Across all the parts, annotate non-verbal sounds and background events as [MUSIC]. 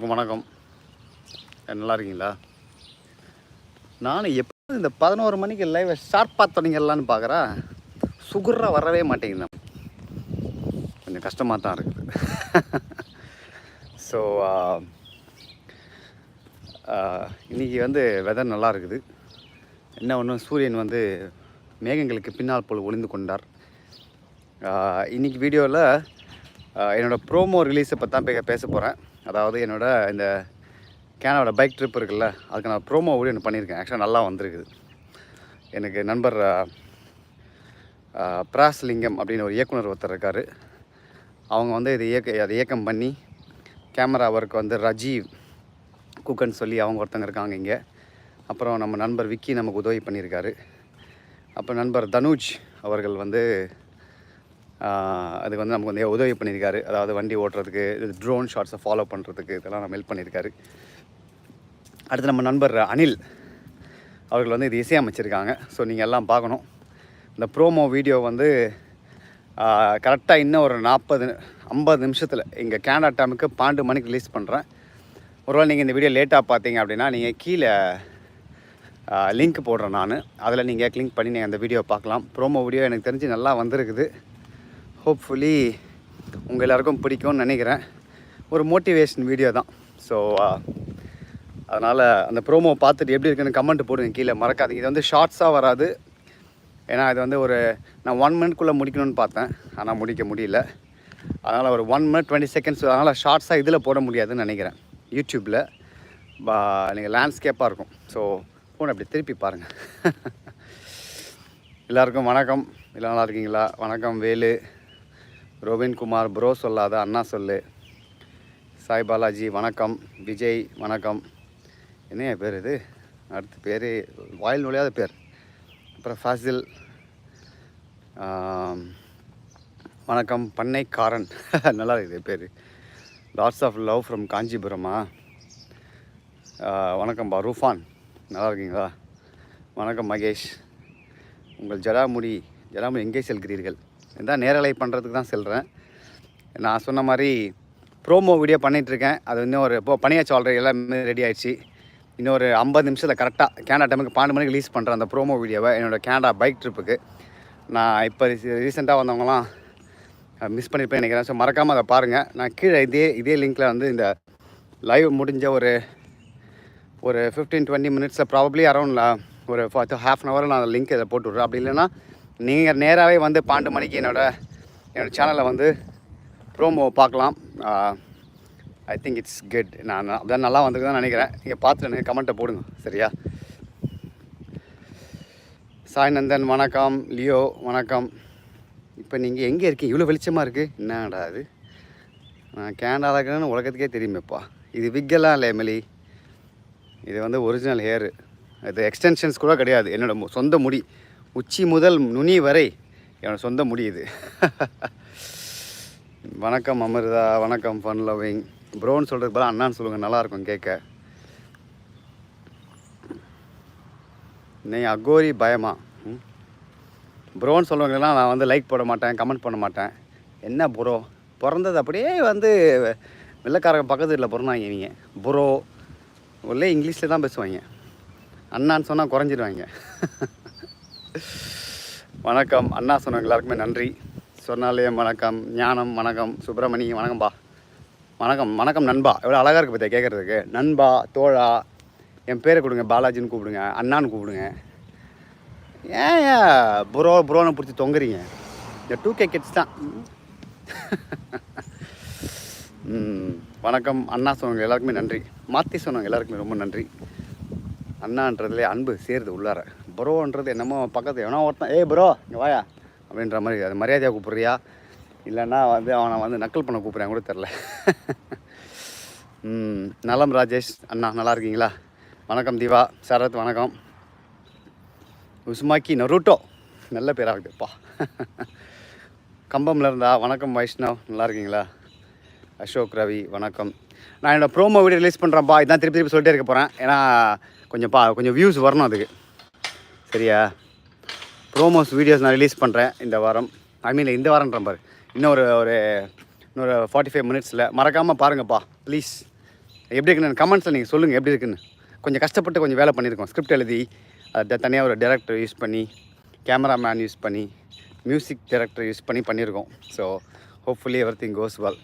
வணக்கம். நல்லா இருக்கீங்களா? நான் எப்போ இந்த பதினோரு மணிக்கு லைவை ஷார்ப்பாக தொடங்கிடலான்னு பார்க்குறேன் சுகுராக வரவே மாட்டேங்குது. கொஞ்சம் கஷ்டமாக தான் இருக்குது. ஸோ இன்றைக்கி வந்து வெதர் நல்லா இருக்குது. என்ன ஒன்று சூரியன் வந்து மேகங்களுக்கு பின்னால் போல் ஒளிந்து கொண்டார். இன்றைக்கி இன்னைக்கு வீடியோவில் என்னோடய ப்ரோமோ ரிலீஸை பற்றி தான் பேச போகிறேன் அதாவது என்னோட இந்த கேனோட பைக் ட்ரிப் இருக்குல்ல அதுக்கு நான் ப்ரோமோ வீடியோ ஒன்று பண்ணியிருக்கேன். ஆக்சுவலாக நல்லா வந்திருக்குது. எனக்கு நண்பர் பிராஸ்லிங்கம் அப்படின்னு ஒரு இயக்குனர் ஒருத்தர் இருக்கார். அவங்க வந்து இது இயக்க அதை இயக்கம் பண்ணி கேமரா ஒர்க் வந்து ரஜீவ் குக்கன் சொல்லி அவங்க ஒருத்தங்க இருக்காங்க இங்கே. அப்புறம் நம்ம நண்பர் விக்கி நமக்கு உதவி பண்ணியிருக்காரு. அப்புறம் நண்பர் தனுஜ் அவர்கள் வந்து அதுக்கு வந்து நமக்கு வந்து உதவி பண்ணியிருக்காரு. அதாவது வண்டி ஓட்டுறதுக்கு இது ட்ரோன் ஷாட்ஸை ஃபாலோ பண்ணுறதுக்கு இதெல்லாம் நம்ம ஹெல்ப் பண்ணியிருக்காரு. அடுத்து நம்ம நண்பர் அனில் அவர்கள் வந்து இது இசையமைச்சிருக்காங்க. ஸோ நீங்கள் எல்லாம் பார்க்கணும். இந்த ப்ரோமோ வீடியோ வந்து கரெக்டாக இன்னும் ஒரு நாற்பது ஐம்பது நிமிஷத்தில் இங்கே கேனடா டைமுக்கு பன்னெண்டு மணிக்கு ரிலீஸ் பண்ணுறேன் ஒருவேளை நீங்கள் இந்த வீடியோ லேட்டாக பார்த்தீங்க அப்படின்னா நீங்கள் கீழே லிங்க் போடுறேன் நான். அதில் நீங்கள் கிளிக் பண்ணி நீங்கள் அந்த வீடியோ பார்க்கலாம். ப்ரோமோ வீடியோ எனக்கு தெரிஞ்சு நல்லா வந்திருக்குது. ஹோப்ஃபுல்லி உங்கள் எல்லாருக்கும் பிடிக்கும்னு நினைக்கிறேன். ஒரு மோட்டிவேஷன் வீடியோ தான். ஸோ அதனால் அந்த ப்ரோமோ பார்த்துட்டு எப்படி இருக்குன்னு கமெண்ட் போடுங்க கீழே மறக்காதீங்க. இது வந்து ஷார்ட்ஸாக வராது. ஏன்னா இது வந்து ஒரு நான் ஒன் மினிட்குள்ளே முடிக்கணும்னு பார்த்தேன். ஆனால் முடிக்க முடியல. அதனால் ஒரு ஒன் மினிட் டுவெண்ட்டி செகண்ட்ஸ் அதனால் ஷார்ட்ஸாக இதில் போட முடியாதுன்னு நினைக்கிறேன். யூடியூப்பில் பா நீங்கள் லேண்ட்ஸ்கேப்பாக இருக்கும். ஸோ ஃபோன் அப்படி திருப்பி பாருங்கள் [LAUGHS] எல்லாருக்கும் வணக்கம். எல்லாம் நல்லா இருக்கீங்களா? வணக்கம் வேலு. ரோபின்குமார் ப்ரோ சொல்லாத அண்ணா சொல்லு. சாய் பாலாஜி வணக்கம். விஜய் வணக்கம். என்ன பேர் இது? அடுத்த பேர் வாயில் நுழையாத பேர். அப்புறம் ஃபாசில். வணக்கம். பண்ணைக்காரன். [LAUGHS] நல்லா இருக்குது பேர். லாட்ஸ் ஆஃப் லவ் ஃப்ரம் காஞ்சிபுரமா? வணக்கம் பா ரூஃபான். நல்லா இருக்கீங்களா? வணக்கம் மகேஷ். உங்கள் ஜடாமுடி ஜடாமுடி எங்கே செல்கிறீர்கள்? இதான் நேரலை பண்ணுறதுக்கு தான் செல்கிறேன் நான் சொன்ன மாதிரி ப்ரோமோ வீடியோ பண்ணிகிட்ருக்கேன் அது இன்னும் ஒரு இப்போ பணியாச்சு ஆல்ரெடி எல்லாமே ரெடி ஆயிடுச்சு. இன்னொரு ஐம்பது நிமிஷத்தில் கரெக்டாக கேனடா டைமுக்கு பன்னெண்டு மணிக்கு ரிலீஸ் பண்ணுறேன் அந்த ப்ரோமோ வீடியோவை என்னோடய கேனடா பைக் ட்ரிப்புக்கு நான் இப்போ ரீசெண்டாக வந்தவங்களாம் மிஸ் பண்ணியிருப்பேன் நினைக்கிறேன். ஸோ மறக்காமல் அதை பாருங்கள் நான் கீழே இதே இதே லிங்க்கில் வந்து இந்த லைவ் முடிஞ்ச ஒரு ஒரு ஃபிஃப்டீன் டுவெண்ட்டி மினிட்ஸில் ப்ராபப்ளி அரௌண்ட் ஒரு ஹாஃப் அன் ஹவரில் நான் அந்த லிங்க் இதை போட்டு விட்றேன் அப்படி இல்லைன்னா நீங்கள் நேராகவே வந்து பன்னெண்டு மணிக்கு என்னோடய என்னோடய சேனலில் வந்து ப்ரோமோ பார்க்கலாம். ஐ திங்க் இட்ஸ் குட் நான் அதான் நல்லா வந்திருக்குதான் நினைக்கிறேன். நீங்கள் பார்த்துட்டு எனக்கு கமெண்ட்டை போடுங்க. சரியா? சாய்நந்தன் வணக்கம். லியோ வணக்கம். இப்போ நீங்கள் எங்கே இருக்கீங்க? இவ்வளோ வெளிச்சமாக இருக்குது என்னடா அது நான் கேனடாவில் இருக்கிறேன்னு உலகத்துக்கே தெரியுமேப்பா. இது விக்கெல்லாம் இல்லை எமிலி? இது வந்து ஒரிஜினல் ஹேரு இது எக்ஸ்டென்ஷன்ஸ் கூட கிடையாது. என்னோடய சொந்த முடி. உச்சி முதல் நுனி வரை என்னோட சொந்த முடியுது வணக்கம் அமிர்தா வணக்கம் ஃபன் லவ்விங் ப்ரோன்னு சொல்கிறதுக்கு பதிலா அண்ணான்னு சொல்லுங்கள் நல்லாயிருக்கும் கேட்க. நீ அகோரி பயமா? ப்ரோன்னு சொல்லுவாங்கலாம் நான் வந்து லைக் போட மாட்டேன் கமெண்ட் பண்ண மாட்டேன். என்ன ப்ரோ? பிறந்தது அப்படியே வந்து வெள்ளைக்காரங்க பக்கத்து வீட்டில் பிறந்தாங்க இவங்க. ப்ரோ ஒரே இங்கிலீஷில் தான் பேசுவாங்க. அண்ணான்னு சொன்னால் குறைஞ்சிடுவாங்க. வணக்கம். அண்ணா சொன்னவங்க எல்லாருக்குமே நன்றி. சொன்னாலயம் வணக்கம். ஞானம் வணக்கம். சுப்பிரமணி வணக்கம்பா. வணக்கம் வணக்கம் நண்பா. எவ்வளோ அழகாக இருக்குது பற்றியா கேட்குறதுக்கு நண்பா தோழா என் பேரை கொடுங்க பாலாஜின்னு கூப்பிடுங்க அண்ணான்னு கூப்பிடுங்க. ஏன் ஏன்? புரோ புரோனை பிடிச்சி தொங்குறீங்க. இந்த டூ கே கிட்ஸ் தான். வணக்கம். அண்ணா சொன்னவங்க எல்லாருக்குமே நன்றி. மாற்றி சொன்னவங்க எல்லாருக்குமே ரொம்ப நன்றி. அண்ணான்றதுலே அன்பு சேருது உள்ளார. ப்ரோன்றது என்னமோ பக்கத்து எவனோ ஒருத்தன் ஏய் ப்ரோ இங்கே வாயா அப்படின்ற மாதிரி அது மரியாதையாக கூப்பிட்றியா? இல்லைன்னா வந்து அவனை வந்து நக்கல் பண்ண கூப்பிட்றேன் கூட தெரில நலம் ராஜேஷ். அண்ணா நல்லா இருக்கீங்களா? வணக்கம் தீவா சரத் வணக்கம். Uzumaki Naruto. நல்ல பேராக இருக்குதுப்பா. கம்பம்ல இருந்தா வணக்கம் வைஷ்ணவ். நல்லா இருக்கீங்களா? அசோக் ரவி வணக்கம். நான் என்னோட ப்ரோமோ வீடியோ ரிலீஸ் பண்ணுறேன்ப்பா இதான் திருப்பி திருப்பி சொல்லிட்டே இருக்க போகிறேன் ஏன்னா கொஞ்சம் பா கொஞ்சம் வியூஸ் வரணும் அதுக்கு. சரியா? ப்ரோமோஸ் வீடியோஸ் நான் ரிலீஸ் பண்ணுறேன் இந்த வாரம். ஐ மீன் இந்த வாரம்ன்ற பாரு. இன்னும் ஒரு ஒரு இன்னொரு ஃபார்ட்டி ஃபைவ் மினிட்ஸில் மறக்காமல் பாருங்கப்பா ப்ளீஸ் எப்படி இருக்குன்னு கமெண்ட்ஸில் நீங்கள் சொல்லுங்கள் எப்படி இருக்குன்னு. கொஞ்சம் கஷ்டப்பட்டு கொஞ்சம் வேலை பண்ணியிருக்கோம். ஸ்கிரிப்ட் எழுதி அதை தனியாக ஒரு டேரக்டர் யூஸ் பண்ணி கேமராமேன் யூஸ் பண்ணி மியூசிக் டேரக்டர் யூஸ் பண்ணி பண்ணியிருக்கோம். So hopefully everything goes well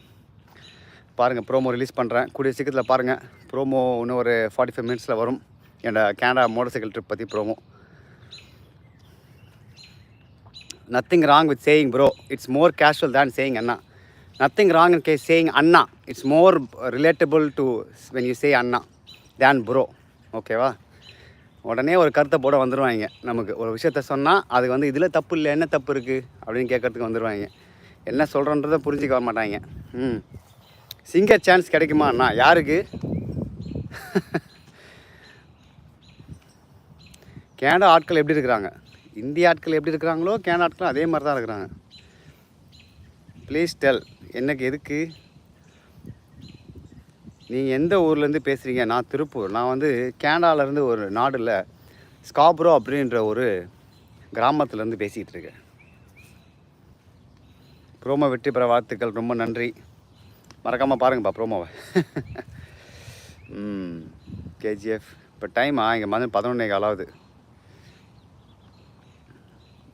பாருங்கள் ப்ரோமோ ரிலீஸ் பண்ணுறேன் கூடிய சீக்கிரத்தில் பாருங்கள் ப்ரோமோ இன்னும் ஒரு ஃபார்ட்டி ஃபைவ் மினிட்ஸில் வரும். என்னோட கேனடா மோட்டர் சைக்கிள் ட்ரிப் பற்றி promo nothing wrong with saying bro it's more casual than saying Anna nothing wrong in case saying Anna it's more relatable to when you say Anna than bro ஓகேவா உடனே ஒரு கருத்தை போட வந்துடுவாங்க நமக்கு ஒரு விஷயத்த சொன்னால் அதுக்கு வந்து இதில் தப்பு இல்லை என்ன தப்பு இருக்குது அப்படின்னு கேட்கறதுக்கு வந்துடுவாங்க என்ன சொல்கிறன்றதை புரிஞ்சுக்க வர மாட்டாங்க. ம். சிங்கர் சான்ஸ் கிடைக்குமா அண்ணா? யாருக்கு? [LAUGHS] கேனடா ஆட்கள் எப்படி இருக்கிறாங்க? இந்திய ஆட்கள் எப்படி இருக்கிறாங்களோ கேன ஆட்களும் அதே மாதிரி தான் இருக்கிறாங்க. ப்ளீஸ் டெல் எனக்கு எதுக்கு? நீங்கள் எந்த ஊர்லேருந்து பேசுகிறீங்க நான் திருப்பூர். நான் வந்து கேனடாலேருந்து ஒரு நாடில் ஸ்காப்ரோ அப்படின்ற ஒரு கிராமத்துலேருந்து பேசிகிட்டு இருக்கேன். ப்ரோமோ வெற்றி பெற வாழ்த்துக்கள். ரொம்ப நன்றி. மறக்காமல் பாருங்கப்பா ப்ரோமோவை. [LAUGHS] கேஜிஎஃப் இப்போ டைமா இங்கே வந்து பதினொன்னே காலாவது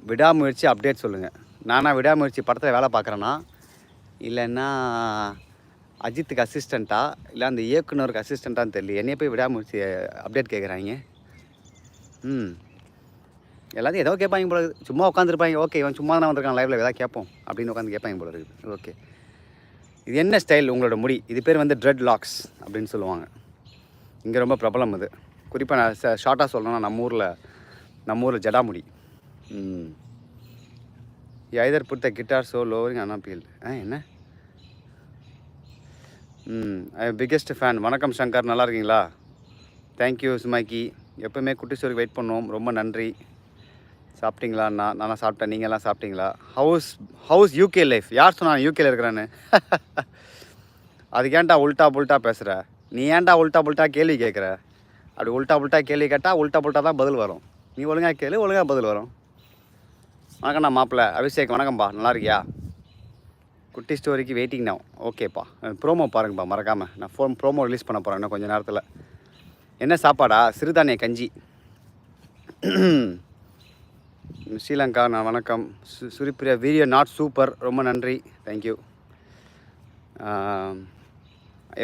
விடாமுயற்சி அப்டேட் சொல்லுங்கள் நானாக விடாமுயற்சி படத்தில் வேலை பார்க்குறேன்னா இல்லைன்னா அஜித்துக்கு அசிஸ்டண்ட்டா இல்லை அந்த இயக்குனருக்கு அசிஸ்டண்ட்டான்னு தெரியல. என்னைய போய் விடாமுயற்சி அப்டேட் கேட்குறாங்க ம். எல்லாத்தையும் ஏதோ கேட்பாங்க போல இருக்குது. சும்மா உட்காந்துருப்பாங்க ஓகே இவன் சும்மா தான் வந்திருக்கான் லைவில் ஏதாவது கேட்போம். அப்படின்னு உட்காந்து கேட்பாங்க போல இருக்குது. ஓகே. இது என்ன ஸ்டைல் உங்களோட முடி? இது பேர் வந்து ட்ரெட் லாக்ஸ் அப்படின்னு சொல்லுவாங்க. இங்கே ரொம்ப பிரபலம் இது குறிப்பாக நான் ஷார்ட்டாக சொல்லணும்னா நம்ம ஊரில் நம்ம ஊரில் ஜடாமுடி ம். Either put guitar so lowering அண்ணா பீல் ஆ என்ன? ம் பிக்கெஸ்ட் ஃபேன் வணக்கம் சங்கர். நல்லா இருக்கீங்களா? தேங்க்யூ சுமாக்கி. எப்போவுமே குட்டி ஸ்டோரி வெயிட் பண்ணுவோம். ரொம்ப நன்றி. சாப்பிட்டீங்களா? நான் நானும் சாப்பிட்டேன். நீங்கள்லாம் சாப்பிட்டீங்களா? ஹவுஸ் ஹவுஸ் யூகே லைஃப் யார் சொன்னா யூகேல இருக்கிறான்னு? அதுக்கு ஏன்டா உல்ட்டா புல்ட்டா பேசுகிற நீ ஏன்டா உல்ட்டா புல்ட்டா கேள்வி கேட்குற? அப்படி உல்ட்டா புல்ட்டா கேள்வி கேட்டால் உல்ட்டா புல்ட்டா தான் பதில் வரும். நீ ஒழுங்காக கேளு ஒழுங்காக பதில் வரும். வணக்கம்ண்ணா மாப்பிள்ள. அபிஷேக் வணக்கம்ப்பா நல்லா இருக்கியா குட்டி ஸ்டோரிக்கு வெயிட்டிங் நான் ஓகேப்பா. ப்ரோமோ பாருங்கப்பா மறக்காமல் நான் ஃபோன் ப்ரோமோ ரிலீஸ் பண்ண போகிறேன் இன்னும் கொஞ்சம் நேரத்தில். என்ன சாப்பாடா? சிறுதானிய கஞ்சி. [CLEARS THROAT] ஸ்ரீலங்கா நான் வணக்கம். சு சுரிப்பிரியா வீடியோ நாட் சூப்பர் ரொம்ப நன்றி. தேங்க்யூ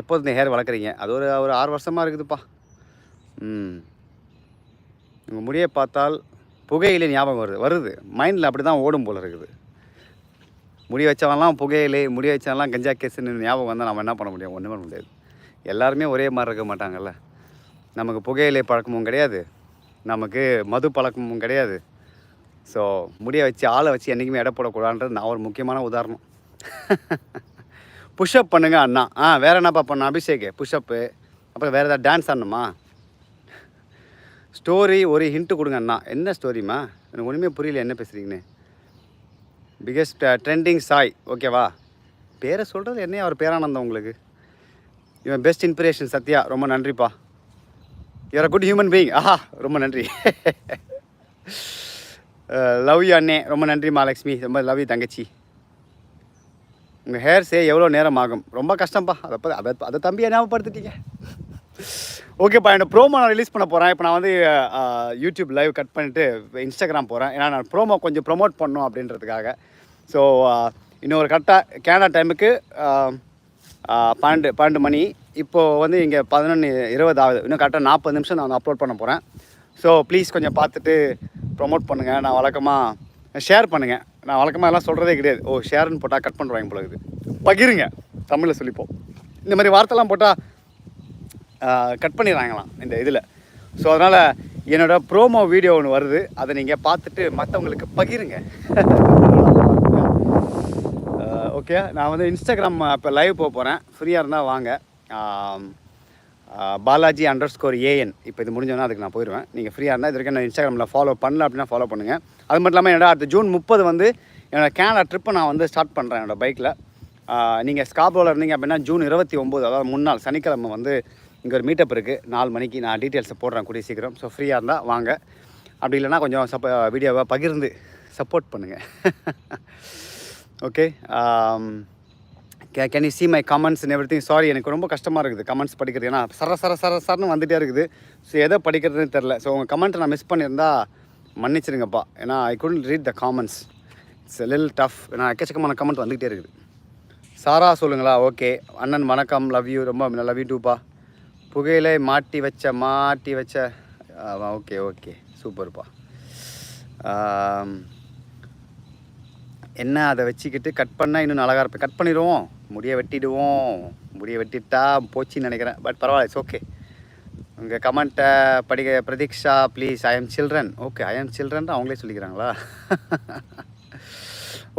எப்போது இந்த ஹேர் வளர்க்குறீங்க? அது ஒரு ஒரு ஆறு வருஷமாக இருக்குதுப்பா. ம். உங்கள் முடியை பார்த்தால் புகையிலே ஞாபகம் வருது. வருது. மைண்டில் அப்படி தான் ஓடும் போல் இருக்குது. முடி வச்சவன்லாம் புகையிலே முடி வச்சவன்லாம் கஞ்சா கேஸுன்னு ஞாபகம் வந்தால் நம்ம என்ன பண்ண முடியும்? ஒன்றுமே பண்ண முடியாது. எல்லாருமே ஒரே மாதிரி இருக்க மாட்டாங்கல்ல. நமக்கு புகையிலை பழக்கமும் கிடையாது. நமக்கு மது பழக்கமும் கிடையாது. ஸோ முடியை வச்சு ஆளை வச்சு என்றைக்குமே எடை போடக்கூடாதுன்றது நான் ஒரு முக்கியமான உதாரணம். [LAUGHS] புஷ்அப் பண்ணுங்க அண்ணா. ஆ வேறு என்னப்பா பண்ண அபிஷேக் புஷ்அப்பு அப்புறம் வேறு ஏதாவது டான்ஸ் ஆடணுமா? ஸ்டோரி ஒரு ஹிண்ட்டு கொடுங்க அண்ணா. என்ன ஸ்டோரிம்மா எனக்கு ஒன்றுமே புரியல என்ன பேசுகிறீங்கன்னு பிகெஸ்ட் ட்ரெண்டிங் uh, சாய். ஓகேவா பேரை சொல்கிறது என்ன அவர் பேரானந்தம் உங்களுக்கு. இவன் பெஸ்ட் இன்ஸ்பிரேஷன் சத்யா. ரொம்ப நன்றிப்பா. You are good human being ஆஹா ரொம்ப நன்றி. [LAUGHS] Uh, லவ் யூ அண்ணே. ரொம்ப நன்றி மகாலட்சுமி ரொம்ப லவ் யூ தங்கச்சி. உங்கள் ஹேர் சே எவ்வளோ நேரம் ஆகும்? ரொம்ப கஷ்டம்ப்பா அதை அதை அதை தம்பியை ஞாபகப்படுத்திட்டீங்க. [LAUGHS] ஓகேப்பா என்னோட ப்ரோமோ நான் ரிலீஸ் பண்ண போகிறேன் இப்போ நான் வந்து யூடியூப் லைவ் கட் பண்ணிட்டு இன்ஸ்டாகிராம் போகிறேன் ஏன்னா நான் ப்ரோமோ கொஞ்சம் ப்ரோமோட் பண்ணணும் அப்படின்றதுக்காக. ஸோ இன்னொரு கரெக்டாக கேனடா டைமுக்கு பன்னெண்டு பன்னெண்டு மணி. இப்போது வந்து இங்கே பதினொன்று இருபது ஆகுது. இன்னும் கரெக்டாக நாற்பது நிமிஷம் நான் வந்து அப்லோட் பண்ண போகிறேன் ஸோ ப்ளீஸ் கொஞ்சம் பார்த்துட்டு ப்ரோமோட் பண்ணுங்கள் நான் வழக்கமாக ஷேர் பண்ணுங்கள் நான் வழக்கமாக எல்லாம் சொல்கிறதே கிடையாது. ஓ ஷேர்னு போட்டால் கட் பண்ணுறாங்க போல இருக்குது. பகிருங்க. தமிழில் சொல்லிப்போம். இந்த மாதிரி வார்த்தைலாம் போட்டால் கட் பண்ணிடுறாங்களாம் இந்த இதில். ஸோ அதனால் என்னோட ப்ரோமோ வீடியோ ஒன்று வருது. அதை நீங்கள் பார்த்துட்டு மற்றவங்களுக்கு பகிருங்க. ஓகே நான் வந்து இன்ஸ்டாகிராம் இப்போ லைவ் போக போகிறேன் ஃப்ரீயாக இருந்தால் வாங்க. பாலாஜி அண்டர் ஸ்கோர் ஏஎன் இப்போ இது முடிஞ்சோன்னா அதுக்கு நான் போயிடுவேன். நீங்கள் ஃப்ரீயாக இருந்தால் இது வரைக்கும் நான் இன்ஸ்டாகிராமில் ஃபாலோ பண்ணல அப்படின்னா ஃபாலோ பண்ணுங்கள் அது மட்டும் இல்லாமல் என்னோட அடுத்த ஜூன் முப்பது வந்து என்னோடய கேனடா ட்ரிப்பை நான் வந்து ஸ்டார்ட் பண்ணுறேன் என்னோட பைக்கில் நீங்கள் ஸ்காப்ரோவில் இருந்தீங்க அப்படின்னா ஜூன் இருபத்தி ஒம்பது அதாவது முன்னாள் சனிக்கிழமை வந்து இங்கே ஒரு மீட்டப் இருக்குது நாலு மணிக்கு நான் டீட்டெயில்ஸை போடுறேன் கூடிய சீக்கிரம். ஸோ ஃப்ரீயாக இருந்தால் வாங்க. அப்படி இல்லைன்னா கொஞ்சம் சப்ப வீடியோவை பகிர்ந்து சப்போர்ட் பண்ணுங்கள் okay k can you see my comments and everything sorry எனக்கு ரொம்ப கஷ்டமாக இருக்குது கமெண்ட்ஸ் படிக்கிறது. ஏன்னா சர சர சர சரன்னு வந்துகிட்டே இருக்குது. ஸோ எதை படிக்கிறதுன்னு தெரில ஸோ உங்கள் கமெண்ட்டை நான் மிஸ் பண்ணியிருந்தா மன்னிச்சிருங்கப்பா. ஏன்னா I couldn't read the comments it's lil tough ஏன்னா எக்கச்சக்கமான கமெண்ட் வந்துகிட்டே இருக்குது. சாரா சொல்லுங்களா? ஓகே அண்ணன் வணக்கம். லவ் யூ ரொம்ப லவ் யூ டூப்பா புகையிலை மாட்டி வச்ச மாட்டி வச்ச ஓகே ஓகே சூப்பர்ப்பா. என்ன அதை வச்சுக்கிட்டு கட் பண்ணால் இன்னும் அழகாக இருப்பேன். கட் பண்ணிடுவோம். முடியை வெட்டிடுவோம். முடியை வெட்டிட்டா போச்சுன்னு நினைக்கிறேன். பட் பரவாயில்ல இட்ஸ் ஓகே உங்கள் கமெண்ட்டை படிக்க Pratiksha please I am children okay I am children அவங்களே சொல்லிக்கிறாங்களா? [LAUGHS]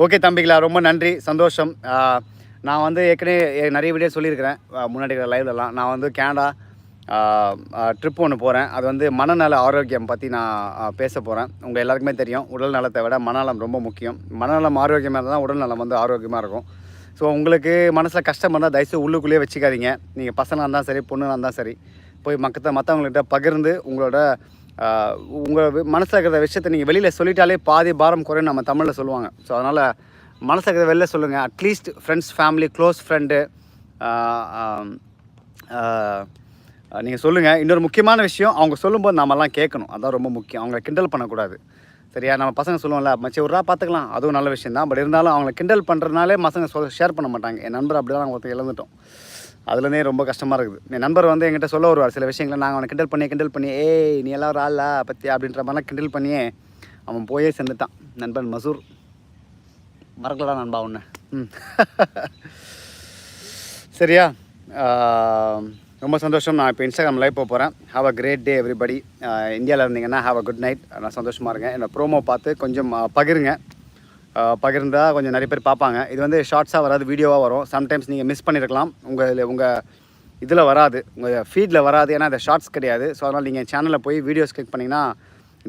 ஓகே தம்பிகளா ரொம்ப நன்றி. சந்தோஷம். நான் வந்து ஏற்கனவே நிறைய வீடியோ சொல்லியிருக்கிறேன் முன்னாடி முன்னாடி லைவ்லலாம் நான் வந்து கேனடா ட்ரிப் ஒன்று போகிறேன் அது வந்து மனநல ஆரோக்கியம் பற்றி நான் பேச போகிறேன் உங்கள் எல்லாருக்குமே தெரியும். உடல் நலத்தை விட மனநலம் ரொம்ப முக்கியம். மனநலம் ஆரோக்கியமாக இருந்தால் தான் உடல் நலம் வந்து ஆரோக்கியமாக இருக்கும். ஸோ உங்களுக்கு மனசில் கஷ்டம் இருந்தால் தயவுசு உள்ளுக்குள்ளேயே வச்சுக்காதீங்க. நீங்கள் பசங்களாக இருந்தால் சரி பொண்ணுங்களாக இருந்தால் சரி போய் மக்கத்த மற்றவங்கள்கிட்ட பகிர்ந்து உங்களோட உங்கள் மனசில் இருக்கிற விஷயத்தை நீங்கள் வெளியில் சொல்லிட்டாலே பாதி பாரம் குறையும் நம்ம தமிழில் சொல்லுவாங்க. ஸோ அதனால் மனசுக்கு வெளில சொல்லுங்கள் at least friends family close friend நீங்கள் சொல்லுங்கள் இன்னொரு முக்கியமான விஷயம் அவங்க சொல்லும்போது நாமெல்லாம் கேட்கணும். அதான் ரொம்ப முக்கியம். அவங்கள கிண்டல் பண்ணக்கூடாது. சரியா? நம்ம பசங்க சொல்லுவோம்ல மச்சி விட்றா பார்த்துக்கலாம். அதுவும் நல்ல விஷயம் தான். பட் இருந்தாலும் அவங்கள கிண்டல் பண்ணுறதுனாலே பசங்க சொல் ஷேர் பண்ண மாட்டாங்க. என் நண்பர் அப்படி தான் நாங்கள் ஒருத்தர் இழந்துட்டோம். அதுலேருந்தே ரொம்ப கஷ்டமாக இருக்குது. என் நண்பர் வந்து எங்கிட்ட சொல்ல வருவார். சில விஷயங்களை நாங்கள் அவனை கிண்டல் பண்ணி கிண்டல் பண்ணி ஏய் நீ எல்லாம் ஒரு ஆளா பற்றி அப்படின்ற மாதிரிலாம் கிண்டல் பண்ணியே அவன் போயே சேர்ந்துட்டான் நண்பன் மசூர். மறக்கலடா நண்பா ஒன்று ம். [LAUGHS] சரியா? ரொம்ப சந்தோஷம். நான் இப்போ இன்ஸ்டாகிராம் லைவ் போக போகிறேன் have a great day everybody இந்தியாவில் இருந்தீங்கன்னா ஹாவ் அ குட் நைட் நான் சந்தோஷமாக இருங்க என்னோட ப்ரோமோ பார்த்து கொஞ்சம் பகிருங்க. பகிர்ந்தால் பகிர்ந்தா கொஞ்சம் நிறைய பேர் பார்ப்பாங்க. இது வந்து ஷார்ட்ஸாக வராது வீடியோவாக வரும். சம்டைம்ஸ் நீங்கள் மிஸ் பண்ணியிருக்கலாம் உங்கள் உங்கள் இதில் வராது. உங்கள் ஃபீடில் வராது. ஏன்னா அது ஷார்ட்ஸ் கிடையாது. ஸோ அதனால் நீங்கள் சேனலில் போய் வீடியோஸ் கிளிக் பண்ணிங்கன்னா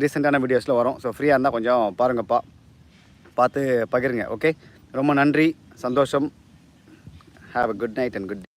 ரீசெண்டான வீடியோஸில் வரும். ஸோ ஃப்ரீயாக இருந்தால் கொஞ்சம் பாருங்கப்பா. பார்த்து பகிருங்க ஓகே ரொம்ப நன்றி சந்தோஷம். Have a good night and good